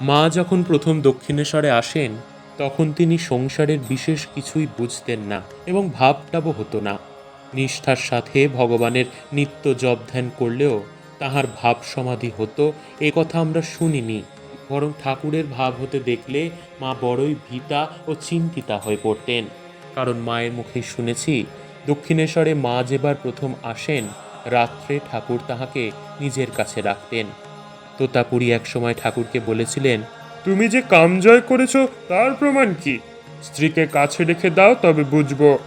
মা যখন প্রথম দক্ষিণেশ্বরে আসেন, তখন তিনি সংসারের বিশেষ কিছুই বুঝতেন না এবং ভাবটাবও হতো না। নিষ্ঠার সাথে ভগবানের নিত্য জপ ধ্যান করলেও তাহার ভাব সমাধি হতো, এ কথা আমরা শুনিনি। বরং ঠাকুরের ভাব হতে দেখলে মা বড়ই ভীতা ও চিন্তিতা হয়ে পড়তেন। কারণ মায়ের মুখে শুনেছি, দক্ষিণেশ্বরে মা যেবার প্রথম আসেন, রাত্রে ঠাকুর তাহাকে নিজের কাছে রাখতেন। তোতাপুরী একসময় ঠাকুরকে বলেছিলেন তুমি যে কাম জয় করেছ তার প্রমাণ কি? স্ত্রীকে কাছে রেখে দাও তবে বুঝব।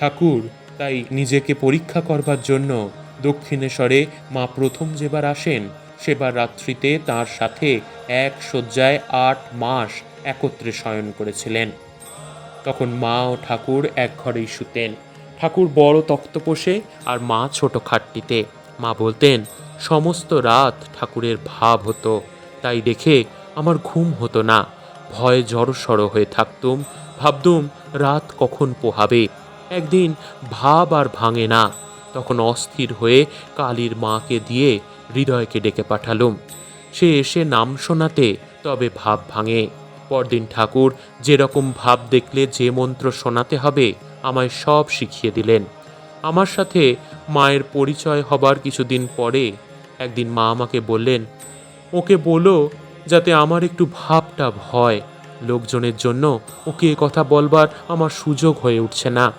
ঠাকুর তাই নিজেকে পরীক্ষা করবার জন্য দক্ষিণেশ্বরে মা প্রথম যেবার আসেন সেবার রাত্রিতে তার সাথে এক শয্যায় আট মাস একত্রে শয়ন করেছিলেন। তখন মা ও ঠাকুর এক ঘরেই শুতেন। ঠাকুর বড় তক্তপোষে আর মা ছোট খাটটিতে। মা বলতেন সমস্ত রাত ঠাকুরের ভাব হতো। তাই দেখে আমার ঘুম হতো না। ভয়ে জড়সড় হয়ে থাকতুম। ভাবতুম, রাত কখন পোহাবে? একদিন ভাব আর ভাঙে না। তখন অস্থির হয়ে কালীর মাকে দিয়ে হৃদয়কে ডেকে পাঠালুম। সে এসে নাম শোনাতে তবে ভাব ভাঙে। পরদিন ঠাকুর যেরকম ভাব দেখলে যে মন্ত্র শোনাতে হবে, আমায় সব শিখিয়ে দিলেন। আমার সাথে মায়ের পরিচয় হবার কিছুদিন পরে একদিন মা আমাকে বললেন, ওকে বলো যাতে আমার একটু ভাবটা ভয়। লোকজনের জন্য ওকে এ কথা বলবার আমার সুযোগ হয়ে উঠছে না।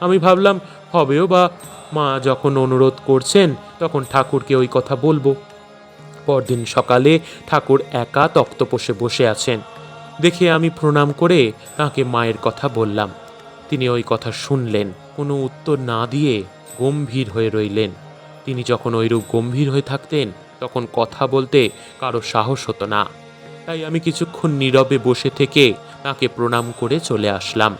আমি ভাবলাম, হবেও বা মা যখন অনুরোধ করছেন, তখন ঠাকুরকে ওই কথা বলব। পরদিন সকালে ঠাকুর একা তক্তপোষে বসে আছেন। দেখে আমি প্রণাম করে তাকে মায়ের কথা বললাম। তিনি ওই কথা শুনলেন, কোনো উত্তর না দিয়ে গম্ভীর হয়ে রইলেন। তিনি যখন ওইরূপ গম্ভীর হয়ে থাকতেন, তখন কথা বলতে কারও সাহস হতো না। তাই আমি কিছুক্ষণ নীরবে বসে থেকে তাকে প্রণাম করে চলে আসলাম।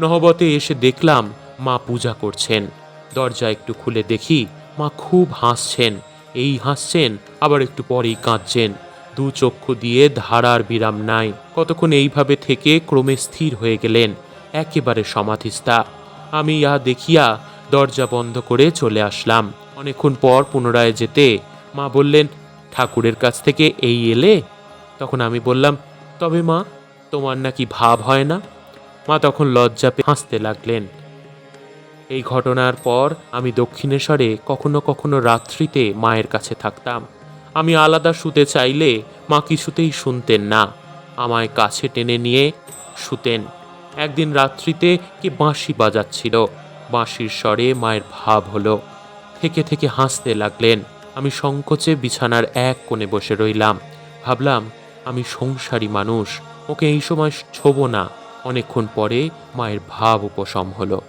নহবতে এসে দেখলাম মা পূজা করছেন। দরজা একটু খুলে দেখি মা খুব হাসছেন। এই হাসছেন, আবার একটু পরেই কাঁদছেন। দু চক্ষু দিয়ে ধারার বিরাম নাই। কতক্ষণ এইভাবে থেকে ক্রমে স্থির হয়ে গেলেন। একেবারে সমাধিস্থা। আমি ইহা দেখিয়া দরজা বন্ধ করে চলে আসলাম। অনেকক্ষণ পর পুনরায় যেতে মা বললেন, ঠাকুরের কাছ থেকে এই এলে? তখন আমি বললাম, তবে মা, তোমার নাকি ভাব হয় না? মা তখন লজ্জা পেয়ে হাসতে লাগলেন। এই ঘটনার পর আমি দক্ষিণেশ্বরে কখনো কখনো রাত্রিতে মায়ের কাছে থাকতাম। আমি আলাদা শুতে চাইলে মা কিছুতেই শুনতেন না। আমায় কাছে টেনে নিয়ে শুতেন। একদিন রাত্রিতে কি বাঁশি বাজাচ্ছিল। বাঁশির স্বরে মায়ের ভাব হলো। থেকে থেকে হাসতে লাগলেন। আমি সংকোচে বিছানার এক কোণে বসে রইলাম। ভাবলাম, আমি সংসারী মানুষ, ওকে এই সময় ছোব না। অনেকক্ষণ পরে মায়ের ভাব উপশম হলো।